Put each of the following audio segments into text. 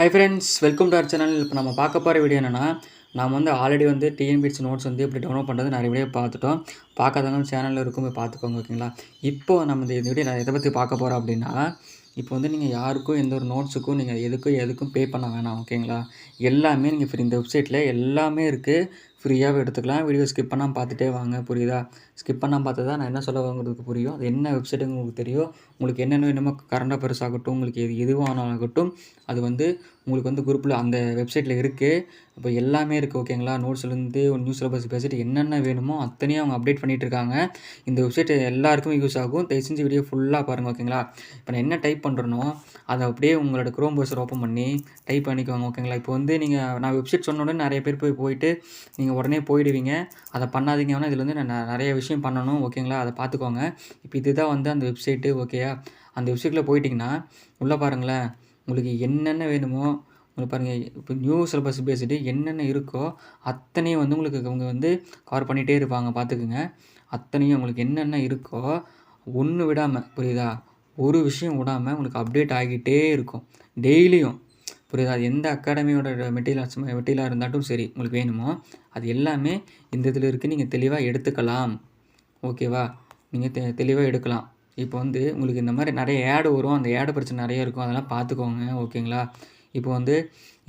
Hi friends welcome to our channel இப்போ நம்ம பார்க்க போகிற வீடியோ என்னென்னா நாம் வந்து ஆல்ரெடி வந்து டிஎன்பிஎஸ் நோட்ஸ் வந்து எப்படி டவுன்லோட் பண்ணுறது நிறைய வீடியோ பார்த்துட்டோம். பார்க்காதவங்க சேனலில் இருக்கும் போய் பார்த்துக்கோங்க ஓகேங்களா இப்போ நம்ம இந்த வீடியோ நான் எதை பற்றி பார்க்க போகிறோம் அப்படின்னா இப்போ வந்து நீங்கள் யாருக்கும் எந்த ஒரு நோட்ஸுக்கும் நீங்கள் எதுக்கும் எதுக்கும் பே பண்ண வேணாம் ஓகேங்களா எல்லாமே நீங்கள் ஃப்ரீ இந்த வெப்சைட்டில் எல்லாமே இருக்குது ஃப்ரீயாகவே எடுத்துக்கலாம். வீடியோ ஸ்கிப் பண்ணாமல் பார்த்துட்டே வாங்க. புரியுதா? ஸ்கிப் பண்ணாமல் பார்த்து தான் நான் என்ன சொல்ல வாங்குறதுக்கு புரியும்? அது என்ன வெப்சைட்டுன்னு உங்களுக்கு தெரியும். உங்களுக்கு என்னென்ன வேணுமோ கரண்ட் பெருசாகட்டும் ஆகட்டும் உங்களுக்கு எது எதுவானாகட்டும் அது வந்து உங்களுக்கு வந்து குரூப்பில் அந்த வெப்சைட்டில் இருக்குது இப்போ எல்லாமே இருக்குது ஓகேங்களா நோட்ஸ்லேருந்து நியூஸ் சிலபஸ் பேசிட்டு என்னென்ன வேணுமோ அத்தனையும் அவங்க அப்டேட் பண்ணிகிட்டு இருக்காங்க. இந்த வெப்சைட் எல்லாருக்குமே யூஸ் ஆகும். தயவு செஞ்சு வீடியோ ஃபுல்லாக பாருங்கள் ஓகேங்களா இப்போ நான் என்ன டைப் பண்ணுறனோ அதை அப்படியே உங்களோட க்ரோம் பர்சர் ஓப்பன் பண்ணி டைப் பண்ணிக்குவாங்க ஓகேங்களா இப்போ வந்து நீங்கள் நான் வெப்சைட் சொன்ன உடனே நிறைய பேர் போய் போயிட்டு நீங்கள் உடனே போயிடுவீங்க. அதை பண்ணாதீங்க. வேணால் இதில் வந்து நான் நிறைய விஷயம் பண்ணணும். ஓகேங்களா? அதை பார்த்துக்கோங்க. இப்போ இதுதான் வந்து அந்த வெப்சைட்டு. ஓகேயா? அந்த வெப்சைட்டில் போயிட்டிங்கன்னா உள்ளே பாருங்களேன். உங்களுக்கு என்னென்ன வேணுமோ உங்களுக்கு பாருங்கள் இப்போ நியூ சிலபஸ் பேசிட்டு என்னென்ன இருக்கோ அத்தனையும் வந்து உங்களுக்கு அவங்க வந்து கவர் பண்ணிகிட்டே இருப்பாங்க. பார்த்துக்குங்க. அத்தனையும் உங்களுக்கு என்னென்ன இருக்கோ ஒன்று விடாமல் புரியுதா? ஒரு விஷயம் விடாமல் உங்களுக்கு அப்டேட் ஆகிட்டே இருக்கும். டெய்லியும். புரியுதா? அது எந்த அகாடமியோட மெட்டீரியல்ஸ் மெட்டீரியலாக இருந்தாலும் சரி உங்களுக்கு வேணுமோ அது எல்லாமே இந்த இதில் இருக்குது நீங்கள் தெளிவாக எடுத்துக்கலாம். ஓகேவா நீங்கள் தெ தெளிவாக எடுக்கலாம். இப்போ வந்து உங்களுக்கு இந்த மாதிரி நிறைய ஏடு வரும். அந்த ஏடு பிரச்சனை நிறைய இருக்கும். அதெல்லாம் பார்த்துக்கோங்க. ஓகேங்களா இப்போ வந்து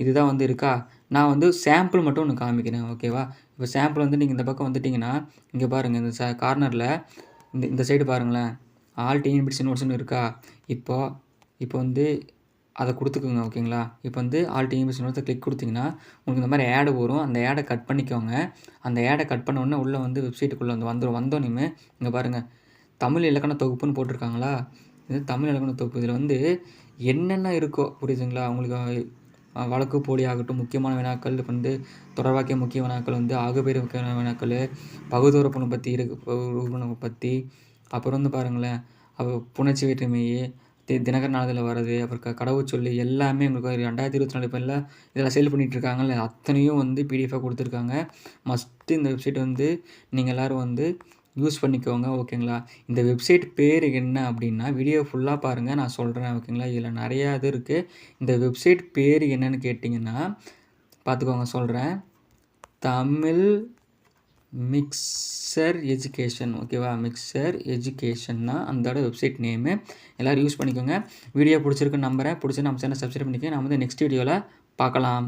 இதுதான் வந்து இருக்கா? நான் வந்து சாம்பிள் மட்டும் ஒன்று காமிக்கிறேன். ஓகேவா இப்போ சாம்பிள் வந்து நீங்கள் இந்த பக்கம் வந்துட்டிங்கன்னா இங்கே பாருங்கள் இந்த ச கார்னரில் இந்த இந்த சைடு பாருங்களேன். ஆல் டிஎன்பிசி நோட்ஸ்னு இருக்கா? இப்போ இப்போ வந்து அதை கொடுத்துக்குங்க ஓகேங்களா? இப்போ வந்து ஆல் டிஎன்பிசி நோட்ஸை கிளிக் கொடுத்தீங்கன்னா உங்களுக்கு இந்த மாதிரி ஆடு வரும். அந்த ஆடை கட் பண்ணிக்கோங்க. அந்த ஆடை கட் பண்ண உடனே உள்ளே வந்து வெப்சைட்டுக்குள்ளே வந்து வந்துடும் வந்தோடனே இங்கே பாருங்கள் தமிழ் இலக்கண தொகுப்புன்னு போட்டிருக்காங்களா? இது தமிழ் இலக்கண தொகுப்பு. இதில் வந்து என்னென்ன இருக்கோ புரியுதுங்களா? உங்களுக்கு வழக்கு போலி ஆகட்டும் முக்கியமான வினாக்கள் இப்போ வந்து தொடர்வாக்கிய முக்கிய வினாக்கள் வந்து ஆகுபேர் முக்கியமான வினாக்கள் பகுதூர பகுதூரப்பணம் பற்றி இருக்கு பற்றி அப்புறம் வந்து பாருங்களேன் அப்போ புணர்ச்சி வேற்றுமையே தி தினகர் நாளிதழில் வர்றது அப்புறம் க கடவுச்சொல்லி எல்லாமே உங்களுக்கு ரெண்டாயிரத்தி இருபத்தி நாலு பேரில் இதெல்லாம் சேல் பண்ணிகிட்டு அத்தனையும் வந்து பிடிஎஃபாக கொடுத்துருக்காங்க. மஸ்ட்டு இந்த வெப்சைட் வந்து நீங்கள் எல்லோரும் வந்து யூஸ் பண்ணிக்கோங்க ஓகேங்களா? இந்த வெப்சைட் பேர் என்ன அப்படின்னா வீடியோ ஃபுல்லாக பாருங்கள் நான் சொல்கிறேன் ஓகேங்களா? இதில் நிறையா இது இருக்குது இந்த வெப்சைட் பேர் என்னன்னு கேட்டிங்கன்னா பார்த்துக்கோங்க சொல்கிறேன் தமிழ் மிக்சர் எஜுகேஷன் ஓகேவா மிக்சர் எஜுகேஷன்னா அந்த வெப்சைட் நேமு எல்லோரும் யூஸ் பண்ணிக்கோங்க. வீடியோ பிடிச்சிருக்குன்னு நம்புகிறேன் பிடிச்சி நம்ம சேனல் சப்ஸ்கிரைப் பண்ணிக்கோங்க. நான் வந்து நெக்ஸ்ட் வீடியோவில் பார்க்கலாம்.